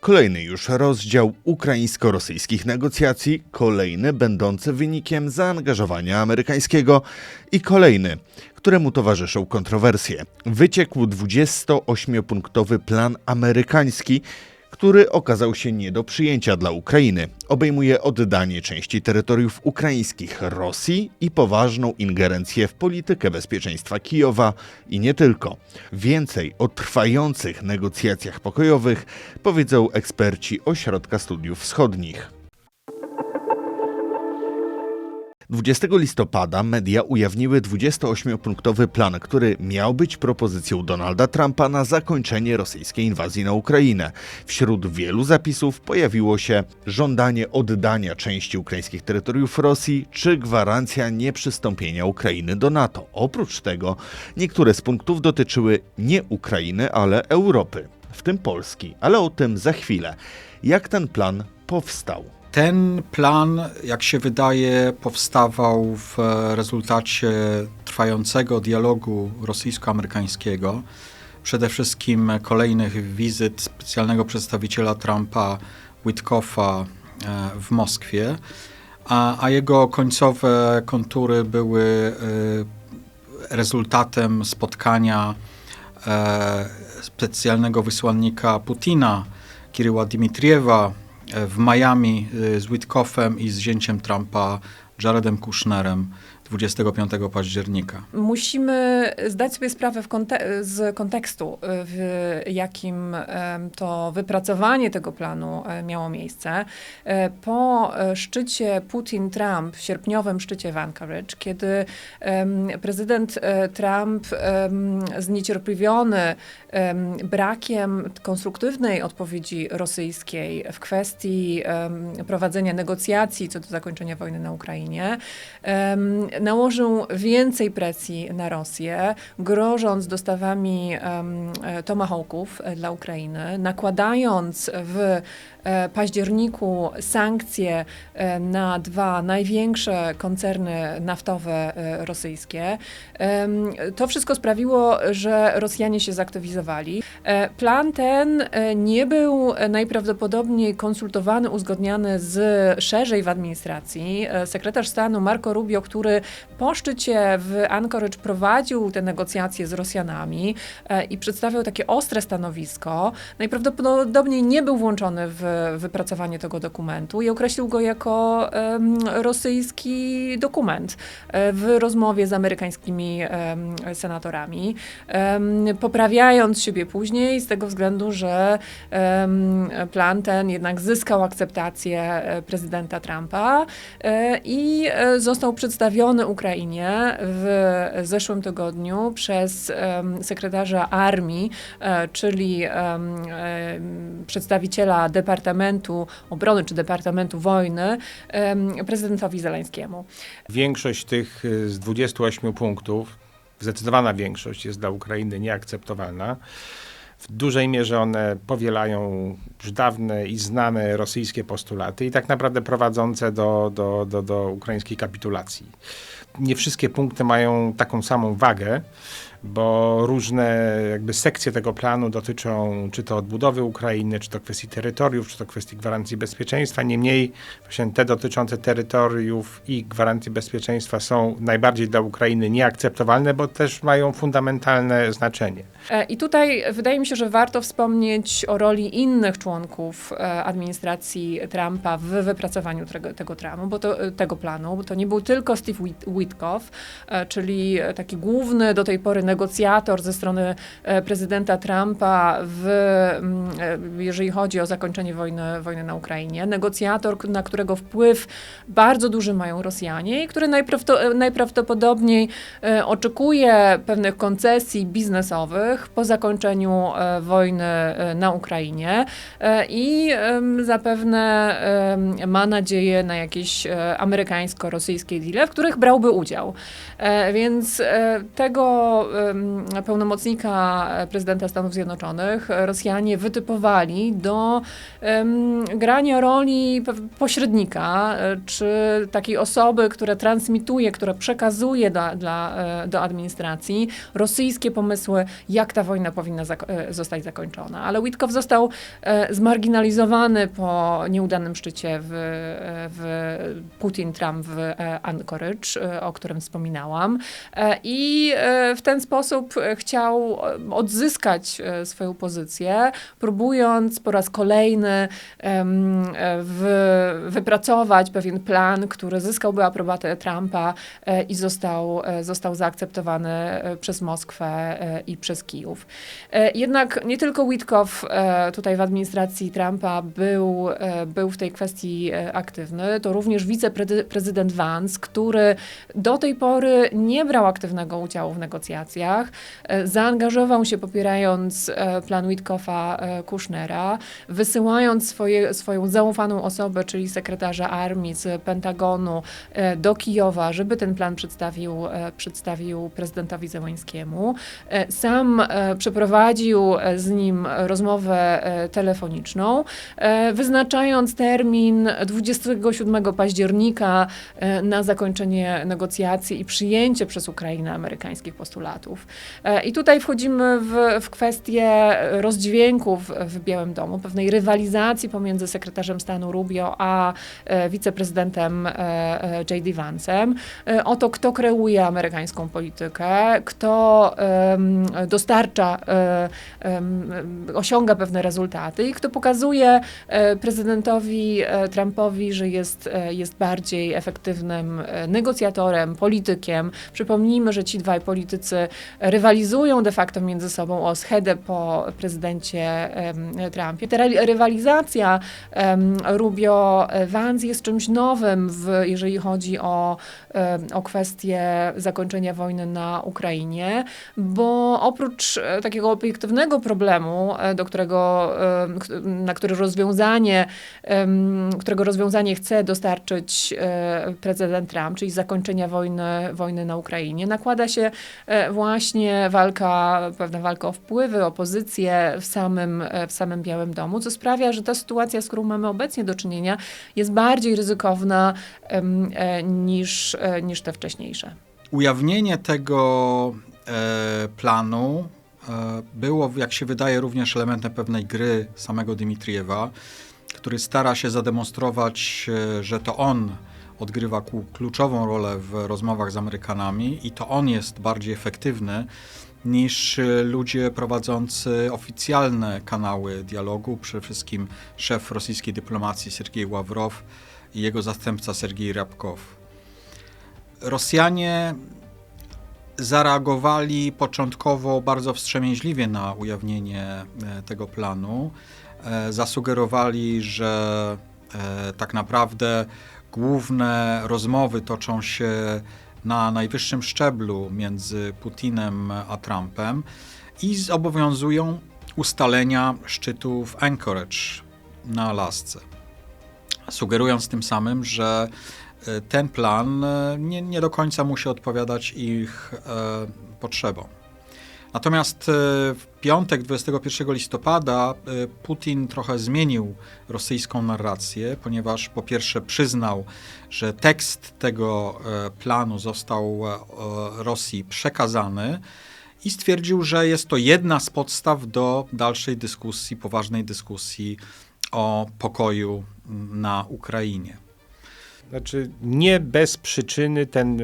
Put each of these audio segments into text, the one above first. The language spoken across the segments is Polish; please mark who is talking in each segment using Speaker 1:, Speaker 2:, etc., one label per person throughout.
Speaker 1: Kolejny już rozdział ukraińsko-rosyjskich negocjacji, kolejny będący wynikiem zaangażowania amerykańskiego i kolejny, któremu towarzyszą kontrowersje. Wyciekł 28-punktowy plan amerykański, który okazał się nie do przyjęcia dla Ukrainy. Obejmuje oddanie części terytoriów ukraińskich Rosji i poważną ingerencję w politykę bezpieczeństwa Kijowa i nie tylko. Więcej o trwających negocjacjach pokojowych powiedzą eksperci Ośrodka Studiów Wschodnich. 20 listopada media ujawniły 28-punktowy plan, który miał być propozycją Donalda Trumpa na zakończenie rosyjskiej inwazji na Ukrainę. Wśród wielu zapisów pojawiło się żądanie oddania części ukraińskich terytoriów Rosji czy gwarancja nieprzystąpienia Ukrainy do NATO. Oprócz tego niektóre z punktów dotyczyły nie Ukrainy, ale Europy, w tym Polski, ale o tym za chwilę. Jak ten plan powstał?
Speaker 2: Ten plan, jak się wydaje, powstawał w rezultacie trwającego dialogu rosyjsko-amerykańskiego, przede wszystkim kolejnych wizyt specjalnego przedstawiciela Trumpa Witkoffa e, w Moskwie, a, a jego końcowe kontury były e, rezultatem spotkania e, specjalnego wysłannika Putina, Kiryła Dimitriewa, w Miami y, z Witkoffem i z zięciem Trumpa Jaredem Kushnerem 25 października.
Speaker 3: Musimy zdać sobie sprawę z kontekstu, w jakim to wypracowanie tego planu e, miało miejsce. E, po szczycie Putin-Trump, sierpniowym szczycie w Anchorage, kiedy prezydent e, Trump zniecierpliwiony brakiem konstruktywnej odpowiedzi rosyjskiej w kwestii prowadzenia negocjacji co do zakończenia wojny na Ukrainie, nałożył więcej presji na Rosję, grożąc dostawami um, tomahawków e, dla Ukrainy, nakładając w październiku sankcje e, na dwa największe koncerny naftowe e, rosyjskie. To wszystko sprawiło, że Rosjanie się zaktywizowali. Plan ten nie był najprawdopodobniej konsultowany, uzgodniany z szerzej w administracji. Sekretarz stanu Marco Rubio, który po szczycie w Anchorage prowadził te negocjacje z Rosjanami i przedstawiał takie ostre stanowisko, najprawdopodobniej nie był włączony w wypracowanie tego dokumentu i określił go jako rosyjski dokument e, w rozmowie z amerykańskimi senatorami, poprawiając siebie później z tego względu, że plan ten jednak zyskał akceptację e, prezydenta Trumpa e, i został przedstawiony Ukrainie w zeszłym tygodniu przez sekretarza armii, czyli przedstawiciela Departamentu Departamentu Obrony czy Departamentu Wojny prezydentowi Zeleńskiemu.
Speaker 4: Większość tych y, z 28 punktów, zdecydowana większość jest dla Ukrainy nieakceptowalna. W dużej mierze one powielają już dawne i znane rosyjskie postulaty i tak naprawdę prowadzące do, do, do, do ukraińskiej kapitulacji. Nie wszystkie punkty mają taką samą wagę bo różne jakby sekcje tego planu dotyczą czy to odbudowy Ukrainy, czy to kwestii terytoriów, czy to kwestii gwarancji bezpieczeństwa. Niemniej właśnie te dotyczące terytoriów i gwarancji bezpieczeństwa są najbardziej dla Ukrainy nieakceptowalne, bo też mają fundamentalne znaczenie.
Speaker 3: E, I tutaj wydaje mi się, że warto wspomnieć o roli innych członków e, administracji Trumpa w wypracowaniu tego, tego, tramu, bo to, e, tego planu, bo to nie był tylko Steve Witkoff, czyli taki główny do tej pory negocjator ze strony prezydenta Trumpa, w, mm, jeżeli chodzi o zakończenie wojny, wojny na Ukrainie. Negocjator, na którego wpływ bardzo duży mają Rosjanie i który najprawdopodobniej oczekuje pewnych koncesji biznesowych, po zakończeniu e, wojny e, na Ukrainie e, i zapewne ma nadzieję na jakieś amerykańsko-rosyjskie deale, w których brałby udział. Więc tego pełnomocnika e, prezydenta Stanów Zjednoczonych Rosjanie wytypowali do grania roli pośrednika, e, czy takiej osoby, która transmituje, która przekazuje do, dla, e, do administracji rosyjskie pomysły, jak ta wojna powinna zako- zostać zakończona. Ale Witkow został zmarginalizowany po nieudanym szczycie w, w Putin-Trump w Anchorage, o którym wspominałam. I w ten sposób e, chciał e, odzyskać e, swoją pozycję, próbując po raz kolejny wypracować pewien plan, który zyskałby aprobatę Trumpa i został, został zaakceptowany przez Moskwę i przez Kijów. Jednak nie tylko Witkow tutaj w administracji Trumpa był, był w tej kwestii aktywny, to również wiceprezydent Vance, który do tej pory nie brał aktywnego udziału w negocjacjach, e, zaangażował się popierając e, plan Witkoffa e, Kushnera, wysyłając swoje, swoją zaufaną osobę, czyli sekretarza armii z Pentagonu do Kijowa, żeby ten plan przedstawił, przedstawił prezydentowi Zełańskiemu. Sam przeprowadził z nim rozmowę telefoniczną, wyznaczając termin 27 października na zakończenie negocjacji i przyjęcie przez Ukrainę amerykańskich postulatów. E, I tutaj wchodzimy w, w kwestię rozdźwięków w Białym Domu, pewnej rywalizacji pomiędzy sekretarzem stanu Rubio a e, wiceprezydentem e, J.D. Vance'em o to, kto kreuje amerykańską politykę, kto dostarcza, osiąga pewne rezultaty i kto pokazuje prezydentowi Trumpowi, że jest, jest bardziej efektywnym negocjatorem, politykiem. Przypomnijmy, że ci dwaj politycy rywalizują de facto między sobą o schedę po prezydencie Trumpie. Ta ry- rywalizacja Rubio-Vance jest czymś nowym, w, jeżeli chodzi o, o kwestię zakończenia wojny na Ukrainie, bo oprócz e, takiego obiektywnego problemu, e, do którego, na który rozwiązanie, którego rozwiązanie chce dostarczyć e, prezydent Trump, czyli zakończenia wojny, wojny na Ukrainie, nakłada się e, właśnie walka, pewna walka o wpływy, o pozycję w samym, w samym Białym Domu, co sprawia, że ta sytuacja, z którą mamy obecnie do czynienia, jest bardziej ryzykowna e, niż, e, niż te wcześniejsze.
Speaker 2: Ujawnienie tego e, planu e, było, jak się wydaje, również elementem pewnej gry samego Dmitriewa, który stara się zademonstrować, e, że to on odgrywa kluczową rolę w rozmowach z Amerykanami i to on jest bardziej efektywny niż ludzie prowadzący oficjalne kanały dialogu, przede wszystkim szef rosyjskiej dyplomacji Sergiej Ławrow i jego zastępca Sergiej Rabkow. Rosjanie zareagowali początkowo bardzo wstrzemięźliwie na ujawnienie e, tego planu. E, Zasugerowali, że e, tak naprawdę główne rozmowy toczą się na najwyższym szczeblu między Putinem a Trumpem i zobowiązują ustalenia szczytu w Anchorage na Alasce. Sugerując tym samym, że e, ten plan e, nie, nie do końca musi odpowiadać ich e, potrzebom. Natomiast e, w piątek, 21 listopada, e, Putin trochę zmienił rosyjską narrację, ponieważ po pierwsze przyznał, że tekst tego e, planu został Rosji przekazany i stwierdził, że jest to jedna z podstaw do dalszej dyskusji, poważnej dyskusji o pokoju na Ukrainie.
Speaker 4: Znaczy, nie bez przyczyny ten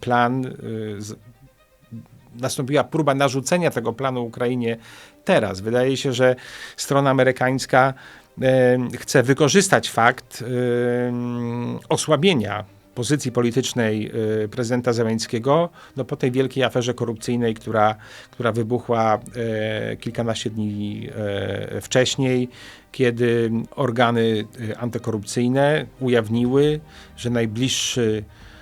Speaker 4: plan, nastąpiła próba narzucenia tego planu Ukrainie teraz. Wydaje się, że strona amerykańska chce wykorzystać fakt osłabienia pozycji politycznej y, prezydenta Zeleńskiego no, po tej wielkiej aferze korupcyjnej, która, która wybuchła e, kilkanaście dni e, wcześniej, kiedy organy e, antykorupcyjne ujawniły, że najbliższy, e,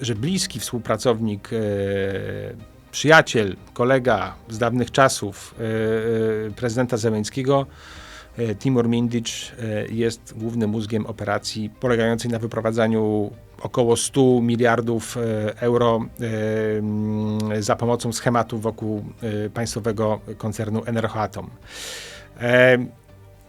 Speaker 4: że bliski współpracownik, e, przyjaciel, kolega z dawnych czasów e, e, prezydenta Zeleńskiego e, Timur Mindic e, jest głównym mózgiem operacji polegającej na wyprowadzaniu około 100 miliardów e, euro e, mm, za pomocą schematów wokół e, państwowego koncernu Energoatom.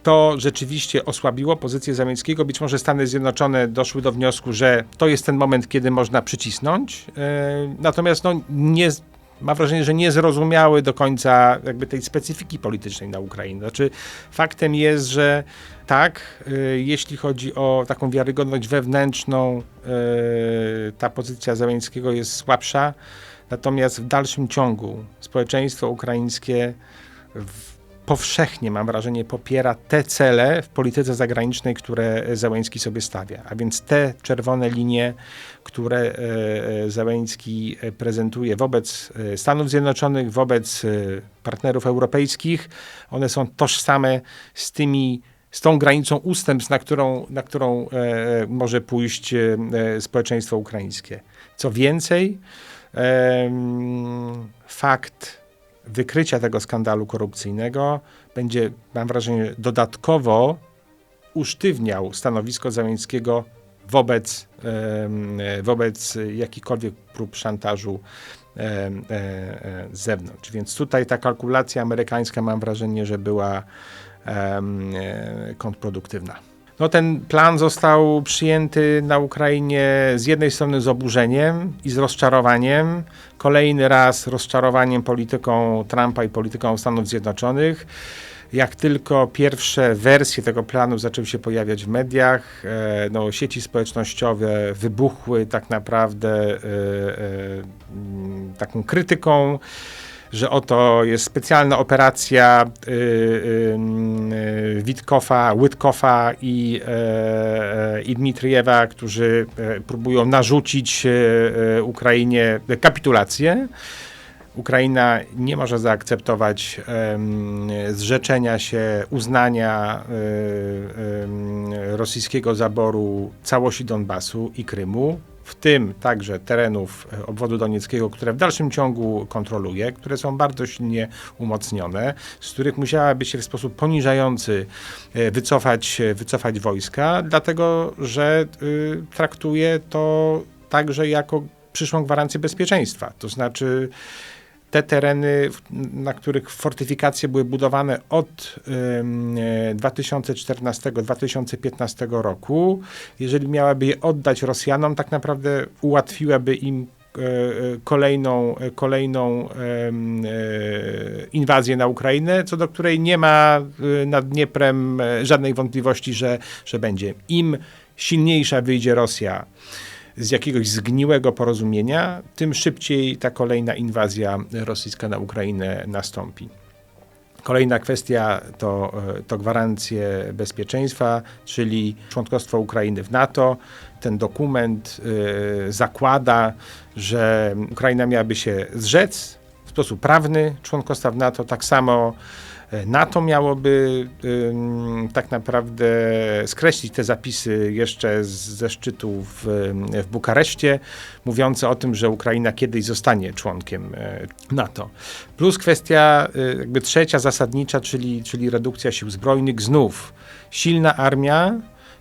Speaker 4: To rzeczywiście osłabiło pozycję Zamieckiego. Być może Stany Zjednoczone doszły do wniosku, że to jest ten moment, kiedy można przycisnąć. E, Natomiast no, nie, mam wrażenie, że nie zrozumiały do końca jakby tej specyfiki politycznej na Ukrainie. Znaczy, faktem jest, że tak, e, jeśli chodzi o taką wiarygodność wewnętrzną, e, ta pozycja Zamieckiego jest słabsza. Natomiast w dalszym ciągu społeczeństwo ukraińskie w powszechnie, mam wrażenie, popiera te cele w polityce zagranicznej, które Zełęński sobie stawia. A więc te czerwone linie, które e, e, Zełęński e, prezentuje wobec e, Stanów Zjednoczonych, wobec e, partnerów europejskich, one są tożsame z tymi z tą granicą ustępstw, na którą, na którą e, może pójść e, e, społeczeństwo ukraińskie. Co więcej, em, fakt wykrycia tego skandalu korupcyjnego będzie, mam wrażenie, dodatkowo usztywniał stanowisko Załęckiego wobec, e, wobec jakichkolwiek prób szantażu e, e, z zewnątrz. Więc tutaj ta kalkulacja amerykańska, mam wrażenie, że była kontrproduktywna. No, ten plan został przyjęty na Ukrainie z jednej strony z oburzeniem i z rozczarowaniem, kolejny raz rozczarowaniem polityką Trumpa i polityką Stanów Zjednoczonych. Jak tylko pierwsze wersje tego planu zaczęły się pojawiać w mediach, e, no, sieci społecznościowe wybuchły tak naprawdę e, e, taką krytyką że oto jest specjalna operacja y, y, y, Witkowa, i, e, i Dmitrijewa, którzy e, próbują narzucić e, e, Ukrainie kapitulację. Ukraina nie może zaakceptować em, zrzeczenia się, uznania e, em, rosyjskiego zaboru całości Donbasu i Krymu, w tym także terenów e, obwodu donieckiego, które w dalszym ciągu kontroluje, które są bardzo silnie umocnione, z których musiałaby się w sposób poniżający e, wycofać, e, wycofać wojska, dlatego że traktuje to także jako przyszłą gwarancję bezpieczeństwa. To znaczy te tereny, na których fortyfikacje były budowane od ym, e, 2014-2015 roku, jeżeli miałaby je oddać Rosjanom, tak naprawdę ułatwiłaby im e, e, kolejną, kolejną inwazję na Ukrainę, co do której nie ma nad Dnieprem żadnej wątpliwości, że, że będzie. Im silniejsza wyjdzie Rosja z jakiegoś zgniłego porozumienia, tym szybciej ta kolejna inwazja rosyjska na Ukrainę nastąpi. Kolejna kwestia to, e, to gwarancje bezpieczeństwa, czyli członkostwo Ukrainy w NATO. Ten dokument e, zakłada, że Ukraina miałaby się zrzec sposób prawny członkostwa w NATO. Tak samo e, NATO miałoby tak naprawdę skreślić te zapisy jeszcze z, ze szczytu w, w Bukareszcie, mówiące o tym, że Ukraina kiedyś zostanie członkiem e, NATO. Plus kwestia jakby trzecia zasadnicza, czyli, czyli redukcja sił zbrojnych. Znów silna armia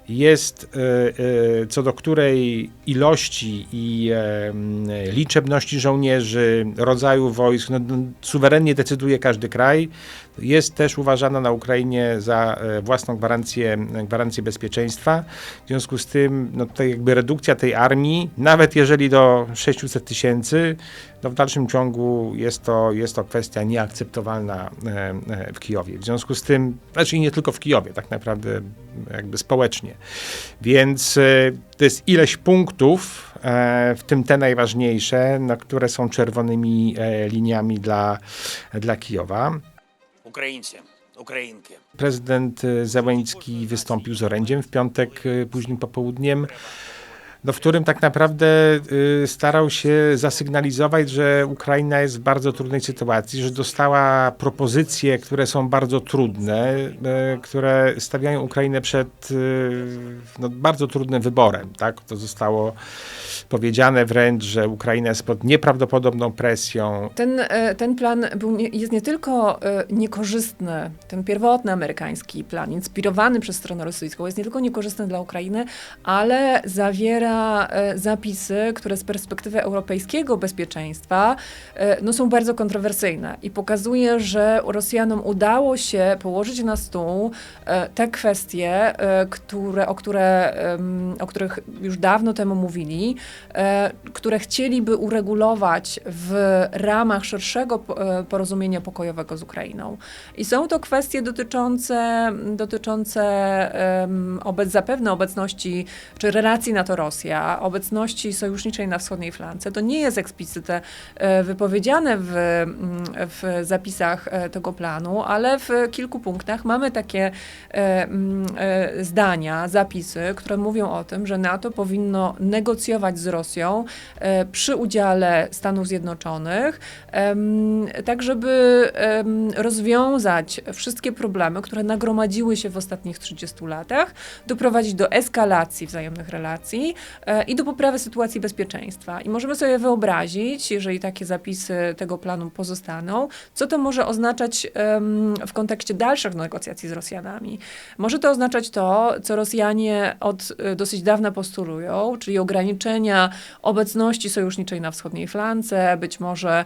Speaker 4: jest, y, y, co do której ilości i em, liczebności żołnierzy, rodzaju wojsk, no, no, suwerennie decyduje każdy kraj, jest też uważana na Ukrainie za e, własną gwarancję, gwarancję bezpieczeństwa. W związku z tym, no tutaj jakby redukcja tej armii, nawet jeżeli do 600 tysięcy, no w dalszym ciągu jest to, jest to kwestia nieakceptowalna e, e, w Kijowie. W związku z tym, znaczy nie tylko w Kijowie, tak naprawdę jakby społecznie. Więc to jest ileś punktów, w tym te najważniejsze, na które są czerwonymi liniami dla, dla Kijowa.
Speaker 5: Ukraińcy. Ukrainki.
Speaker 4: Prezydent e, Zełeński wystąpił z orędziem w piątek e, późnym popołudniem no, w którym tak naprawdę y, starał się zasygnalizować, że Ukraina jest w bardzo trudnej sytuacji, że dostała propozycje, które są bardzo trudne, y, które stawiają Ukrainę przed y, no, bardzo trudnym wyborem. Tak? To zostało powiedziane wręcz, że Ukraina jest pod nieprawdopodobną presją.
Speaker 3: Ten, ten plan był jest nie tylko niekorzystny, ten pierwotny amerykański plan, inspirowany przez stronę rosyjską, jest nie tylko niekorzystny dla Ukrainy, ale zawiera e, zapisy, które z perspektywy europejskiego bezpieczeństwa e, no, są bardzo kontrowersyjne i pokazuje, że Rosjanom udało się położyć na stół e, te kwestie, które, o, które, o których już dawno temu mówili, które chcieliby uregulować w ramach szerszego po- porozumienia pokojowego z Ukrainą. I są to kwestie dotyczące, dotyczące obec, zapewne obecności czy relacji Obecności sojuszniczej na wschodniej flance. To nie jest eksplicyte e, wypowiedziane w, mm, w zapisach e, tego planu, ale w kilku punktach mamy takie e, mm, zdania, zapisy, które mówią o tym, że NATO powinno negocjować z Rosją przy udziale Stanów Zjednoczonych, em, tak żeby rozwiązać wszystkie problemy, które nagromadziły się w ostatnich 30 latach, doprowadzić do eskalacji wzajemnych relacji i do poprawy sytuacji bezpieczeństwa. I możemy sobie wyobrazić, jeżeli takie zapisy tego planu pozostaną, co to może oznaczać w kontekście dalszych negocjacji z Rosjanami. Może to oznaczać to, co Rosjanie od y, dosyć dawna postulują, czyli ograniczenia obecności sojuszniczej na wschodniej flance, być może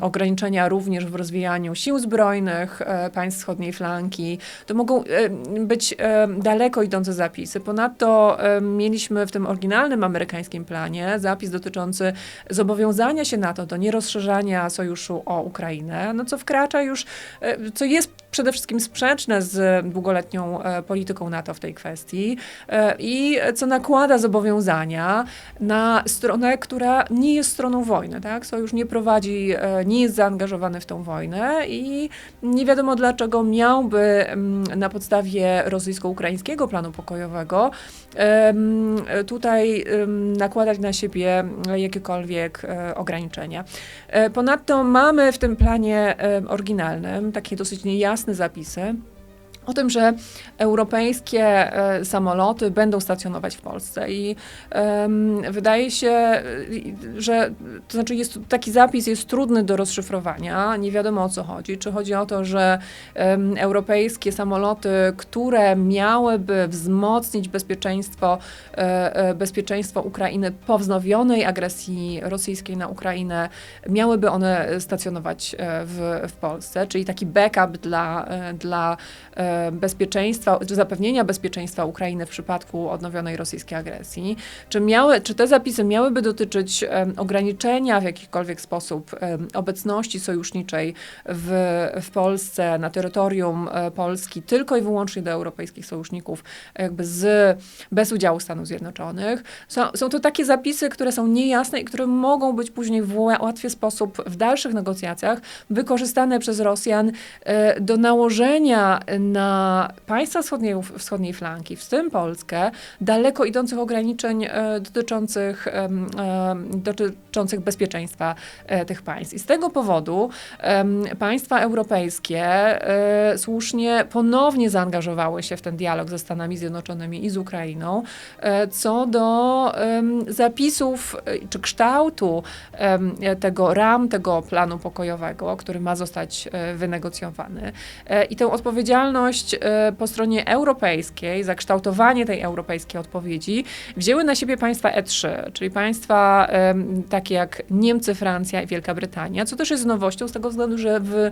Speaker 3: ograniczenia również w rozwijaniu sił zbrojnych e, państw wschodniej flanki. To mogą być daleko idące zapisy. Ponadto mieliśmy w tym oryginalnym amerykańskim planie zapis dotyczący zobowiązania się NATO do nierozszerzania sojuszu o Ukrainę, no co wkracza już, e, co jest przede wszystkim sprzeczne z długoletnią e, polityką NATO w tej kwestii e, i co nakłada zobowiązania na stronę, która nie jest stroną wojny. Tak? Sojusz nie prowadzi, e, nie jest zaangażowany w tą wojnę i nie wiadomo dlaczego miałby mm, na podstawie rosyjsko-ukraińskiego planu pokojowego tutaj nakładać na siebie jakiekolwiek ograniczenia. Ponadto mamy w tym planie oryginalnym takie dosyć niejasne zapisy o tym, że europejskie e, samoloty będą stacjonować w Polsce. I em, wydaje się, że to znaczy jest, taki zapis jest trudny do rozszyfrowania, nie wiadomo o co chodzi. Czy chodzi o to, że em, europejskie samoloty, które miałyby wzmocnić bezpieczeństwo, e, e, bezpieczeństwo Ukrainy po wznowionej agresji rosyjskiej na Ukrainę, miałyby one stacjonować e, w, w Polsce, czyli taki backup dla, dla e, bezpieczeństwa, czy zapewnienia bezpieczeństwa Ukrainy w przypadku odnowionej rosyjskiej agresji. Czy, miały, czy te zapisy miałyby dotyczyć ograniczenia w jakikolwiek sposób obecności sojuszniczej w, w Polsce, na terytorium e, Polski, tylko i wyłącznie do europejskich sojuszników, jakby z, bez udziału Stanów Zjednoczonych. Są, są to takie zapisy, które są niejasne i które mogą być później w ła- łatwy sposób w dalszych negocjacjach wykorzystane przez Rosjan e, do nałożenia na państwa wschodniej, wschodniej flanki, w tym Polskę, daleko idących ograniczeń e, dotyczących, em, dotyczących bezpieczeństwa e, tych państw. I z tego powodu państwa europejskie e, słusznie ponownie zaangażowały się w ten dialog ze Stanami Zjednoczonymi i z Ukrainą, e, co do zapisów e, czy kształtu tego ram, tego planu pokojowego, który ma zostać e, wynegocjowany. E, I tę odpowiedzialność e, po stronie europejskiej, za kształtowanie tej europejskiej odpowiedzi, wzięły na siebie państwa E3, czyli państwa takie jak Niemcy, Francja i Wielka Brytania, co też jest nowością z tego względu, że w,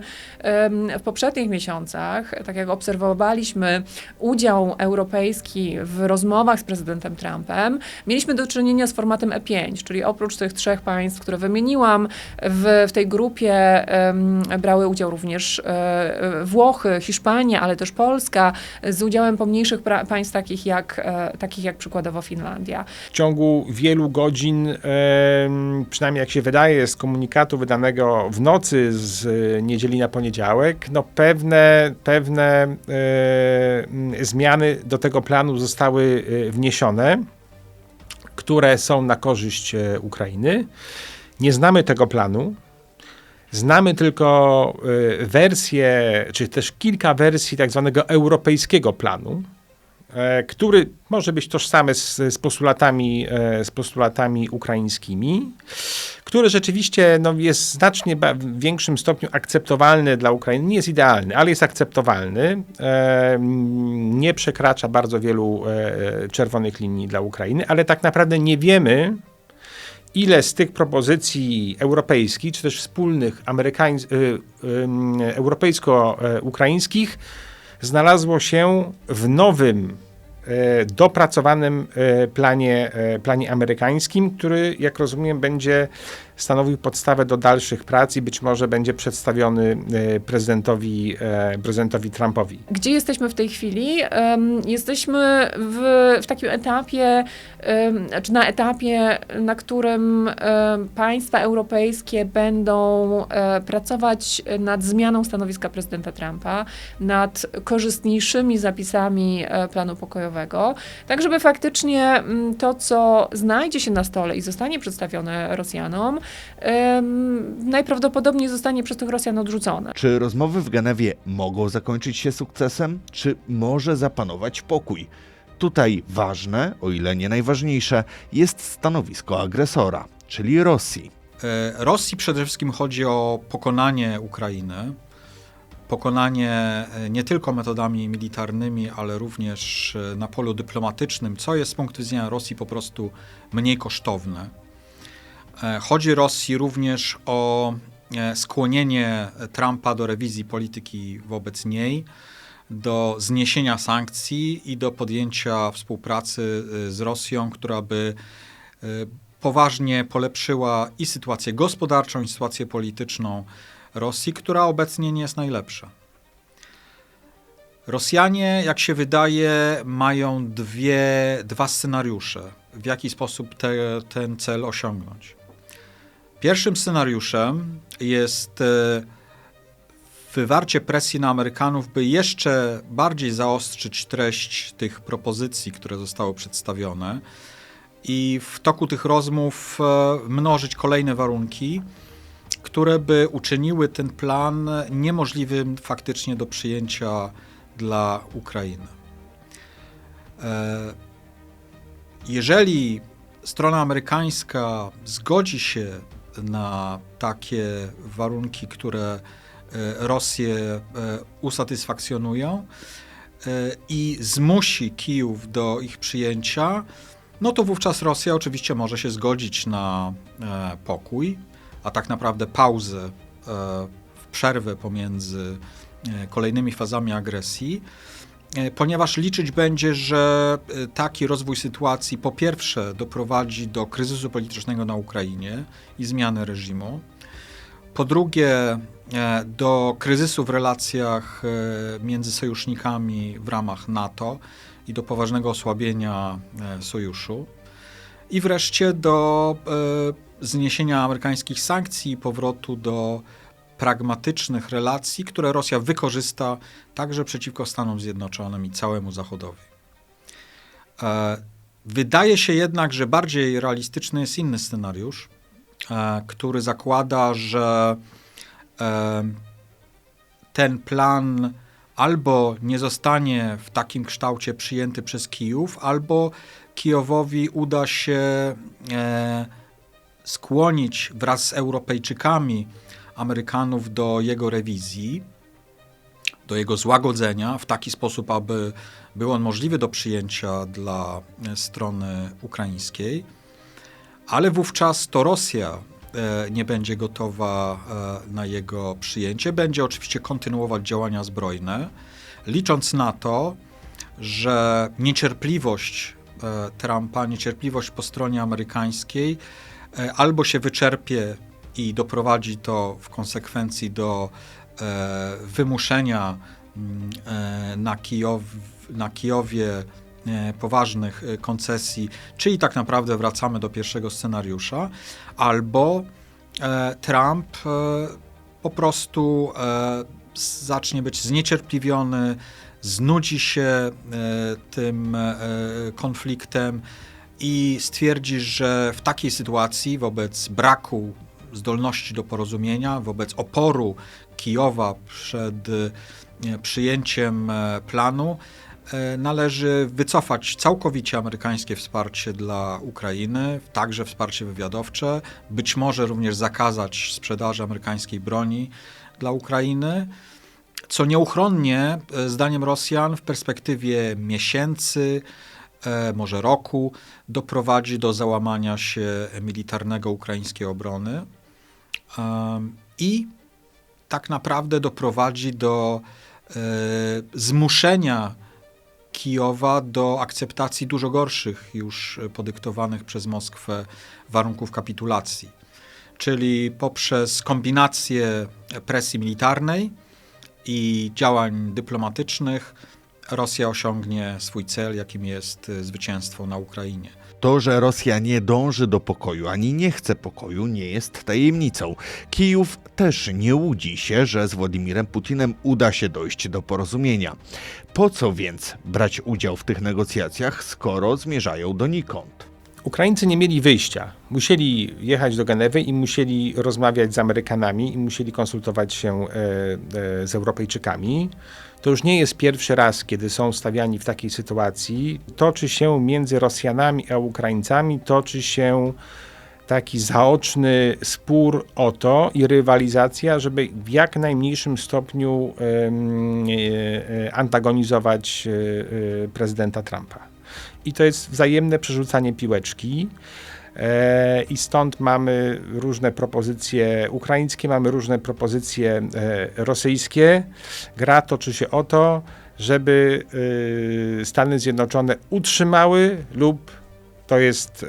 Speaker 3: w poprzednich miesiącach, tak jak obserwowaliśmy udział europejski w rozmowach z prezydentem Trumpem, mieliśmy do czynienia z formatem E5, czyli oprócz tych trzech państw, które wymieniłam, w, w tej grupie brały udział również e, e, Włochy, Hiszpania, ale też Polska, z udziałem pomniejszych państw takich jak, e, takich jak przykładowo Finlandia.
Speaker 4: W ciągu wielu godzin, em, przynajmniej jak się wydaje z komunikatu wydanego w nocy z e, niedzieli na poniedziałek, no pewne, pewne e, zmiany do tego planu zostały e, wniesione. które są na korzyść e, Ukrainy. Nie znamy tego planu. Znamy tylko e, wersję, czy też kilka wersji tak zwanego europejskiego planu, e, który może być tożsamy z, z, postulatami, e, z postulatami ukraińskimi, który rzeczywiście no, jest znacznie w większym stopniu akceptowalny dla Ukrainy. Nie jest idealny, ale jest akceptowalny. E, nie przekracza bardzo wielu czerwonych linii dla Ukrainy, ale tak naprawdę nie wiemy, ile z tych propozycji europejskich, czy też wspólnych amerykańs- y, y, europejsko-ukraińskich znalazło się w nowym, e, dopracowanym e, planie, e, planie amerykańskim, który, jak rozumiem, będzie stanowił podstawę do dalszych prac i być może będzie przedstawiony e, prezydentowi, e, prezydentowi Trumpowi.
Speaker 3: Gdzie jesteśmy w tej chwili? Jesteśmy w, w takim etapie, czy na etapie, na którym państwa europejskie będą e, pracować nad zmianą stanowiska prezydenta Trumpa, nad korzystniejszymi zapisami planu pokojowego, tak żeby faktycznie mm, to, co znajdzie się na stole i zostanie przedstawione Rosjanom, najprawdopodobniej zostanie przez tych Rosjan odrzucone.
Speaker 1: Czy rozmowy w Genewie mogą zakończyć się sukcesem, czy może zapanować pokój? Tutaj ważne, o ile nie najważniejsze, jest stanowisko agresora, czyli Rosji.
Speaker 2: E, Rosji przede wszystkim chodzi o pokonanie Ukrainy. Pokonanie e, nie tylko metodami militarnymi, ale również e, na polu dyplomatycznym, co jest z punktu widzenia Rosji po prostu mniej kosztowne. E, Chodzi Rosji również o e, skłonienie Trumpa do rewizji polityki wobec niej, do zniesienia sankcji i do podjęcia współpracy e, z Rosją, która by poważnie polepszyła i sytuację gospodarczą, i sytuację polityczną Rosji, która obecnie nie jest najlepsza. Rosjanie, jak się wydaje, mają dwie, dwa scenariusze, w jaki sposób te, ten cel osiągnąć. Pierwszym scenariuszem jest e, wywarcie presji na Amerykanów, by jeszcze bardziej zaostrzyć treść tych propozycji, które zostały przedstawione i w toku tych rozmów e, mnożyć kolejne warunki, które by uczyniły ten plan niemożliwym faktycznie do przyjęcia dla Ukrainy. E, Jeżeli strona amerykańska zgodzi się na takie warunki, które e, Rosję e, usatysfakcjonują e, i zmusi Kijów do ich przyjęcia, no to wówczas Rosja oczywiście może się zgodzić na pokój, a tak naprawdę pauzę, przerwę pomiędzy kolejnymi fazami agresji, ponieważ liczyć będzie, że e, taki rozwój sytuacji po pierwsze doprowadzi do kryzysu politycznego na Ukrainie i zmiany reżimu, po drugie e, do kryzysu w relacjach e, między sojusznikami w ramach NATO i do poważnego osłabienia e, sojuszu. I wreszcie do e, zniesienia amerykańskich sankcji i powrotu do pragmatycznych relacji, które Rosja wykorzysta także przeciwko Stanom Zjednoczonym i całemu Zachodowi. E, Wydaje się jednak, że bardziej realistyczny jest inny scenariusz, e, który zakłada, że e, ten plan albo nie zostanie w takim kształcie przyjęty przez Kijów, albo Kijowowi uda się skłonić wraz z Europejczykami Amerykanów do jego rewizji, do jego złagodzenia w taki sposób, aby był on możliwy do przyjęcia dla strony ukraińskiej, ale wówczas to Rosja e, nie będzie gotowa e, na jego przyjęcie. Będzie oczywiście kontynuować działania zbrojne, licząc na to, że niecierpliwość e, Trumpa, niecierpliwość po stronie amerykańskiej albo się wyczerpie i doprowadzi to w konsekwencji do e, wymuszenia mm, e, na, Kijow, na Kijowie e, poważnych koncesji, czyli tak naprawdę wracamy do pierwszego scenariusza, albo Trump po prostu zacznie być zniecierpliwiony, znudzi się tym konfliktem i stwierdzi, że w takiej sytuacji, wobec braku zdolności do porozumienia, wobec oporu Kijowa przed e, przyjęciem e, planu, e, należy wycofać całkowicie amerykańskie wsparcie dla Ukrainy, także wsparcie wywiadowcze, być może również zakazać sprzedaży amerykańskiej broni dla Ukrainy co nieuchronnie, zdaniem Rosjan, w perspektywie miesięcy, może roku, doprowadzi do załamania się militarnego ukraińskiej obrony i tak naprawdę doprowadzi do e, zmuszenia Kijowa do akceptacji dużo gorszych, już podyktowanych przez Moskwę warunków kapitulacji. Czyli poprzez kombinację presji militarnej, i działań dyplomatycznych Rosja osiągnie swój cel, jakim jest y, zwycięstwo na Ukrainie.
Speaker 1: To, że Rosja nie dąży do pokoju ani nie chce pokoju, nie jest tajemnicą. Kijów też nie łudzi się, że z Władimirem Putinem uda się dojść do porozumienia. Po co więc brać udział w tych negocjacjach, skoro zmierzają donikąd?
Speaker 4: Ukraińcy nie mieli wyjścia. Musieli jechać do Genewy i musieli rozmawiać z Amerykanami i musieli konsultować się e, e, z Europejczykami. To już nie jest pierwszy raz, kiedy są stawiani w takiej sytuacji. Toczy się między Rosjanami a Ukraińcami, toczy się taki zaoczny spór o to i rywalizacja, żeby w jak najmniejszym stopniu e, antagonizować prezydenta Trumpa. I to jest wzajemne przerzucanie piłeczki. E, I stąd mamy różne propozycje ukraińskie, mamy różne propozycje e, rosyjskie. Gra toczy się o to, żeby e, Stany Zjednoczone utrzymały lub to jest,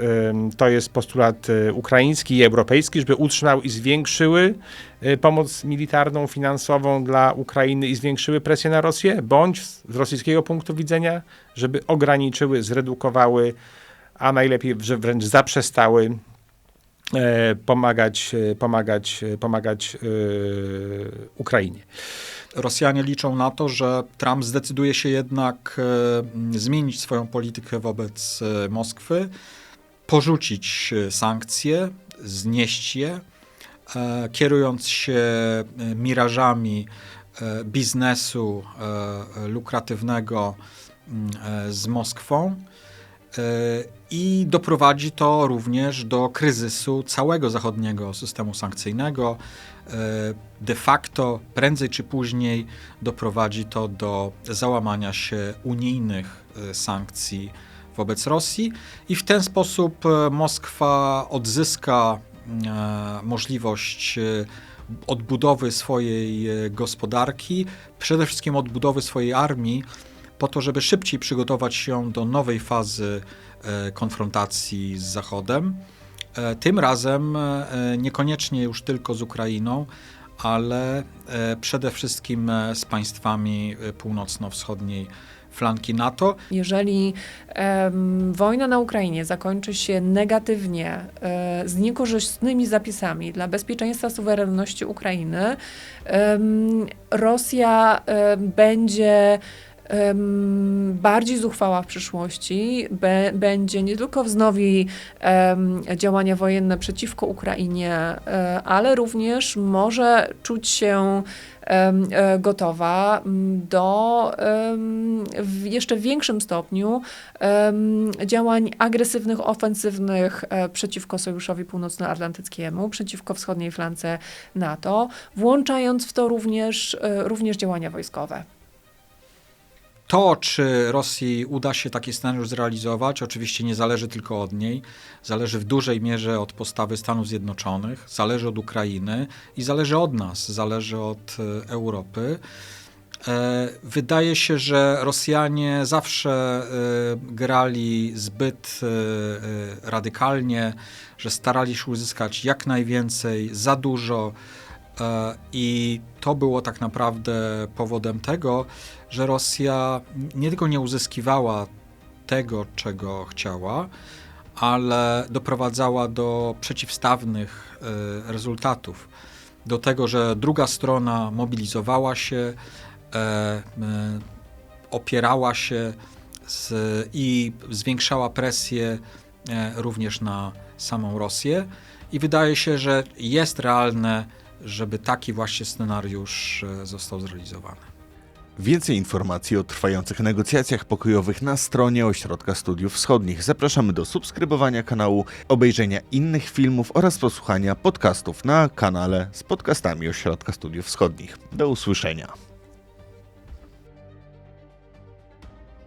Speaker 4: to jest postulat e, ukraiński i europejski, żeby utrzymały i zwiększyły e, pomoc militarną, finansową dla Ukrainy i zwiększyły presję na Rosję, bądź z rosyjskiego punktu widzenia, żeby ograniczyły, zredukowały, a najlepiej, wręcz zaprzestały e, pomagać, pomagać, pomagać Ukrainie.
Speaker 2: Rosjanie liczą na to, że Trump zdecyduje się jednak e, zmienić swoją politykę wobec e, Moskwy, porzucić e, sankcje, znieść je, kierując się mirażami biznesu lukratywnego z Moskwą. I doprowadzi to również do kryzysu całego zachodniego systemu sankcyjnego. E, De facto, prędzej czy później, doprowadzi to do załamania się unijnych e, sankcji wobec Rosji, i w ten sposób e, Moskwa odzyska możliwość odbudowy swojej gospodarki, przede wszystkim odbudowy swojej armii, po to, żeby szybciej przygotować się do nowej fazy e, konfrontacji z Zachodem. E, Tym razem e, niekoniecznie już tylko z Ukrainą, ale przede wszystkim z państwami północno-wschodniej flanki NATO.
Speaker 3: Jeżeli em, wojna na Ukrainie zakończy się negatywnie, e, z niekorzystnymi zapisami dla bezpieczeństwa, suwerenności Ukrainy, em, Rosja e, będzie bardziej zuchwała w przyszłości, be, będzie nie tylko wznowi em, działania wojenne przeciwko Ukrainie, e, ale również może czuć się e, gotowa do em, w jeszcze większym stopniu em, działań agresywnych, ofensywnych e, przeciwko Sojuszowi Północnoatlantyckiemu, przeciwko wschodniej flance NATO, włączając w to również, e, również działania wojskowe.
Speaker 2: To, czy Rosji uda się taki scenariusz zrealizować, oczywiście nie zależy tylko od niej, zależy w dużej mierze od postawy Stanów Zjednoczonych, zależy od Ukrainy i zależy od nas, zależy od e, Europy. E, Wydaje się, że Rosjanie zawsze e, grali zbyt radykalnie, że starali się uzyskać jak najwięcej, za dużo. I to było tak naprawdę powodem tego, że Rosja nie tylko nie uzyskiwała tego, czego chciała, ale doprowadzała do przeciwstawnych e, rezultatów. Do tego, że druga strona mobilizowała się, e, opierała się z, i zwiększała presję e, również na samą Rosję i wydaje się, że jest realne, żeby taki właśnie scenariusz e, został zrealizowany.
Speaker 1: Więcej informacji o trwających negocjacjach pokojowych na stronie Ośrodka Studiów Wschodnich. Zapraszamy do subskrybowania kanału, obejrzenia innych filmów oraz posłuchania podcastów na kanale z podcastami Ośrodka Studiów Wschodnich. Do usłyszenia.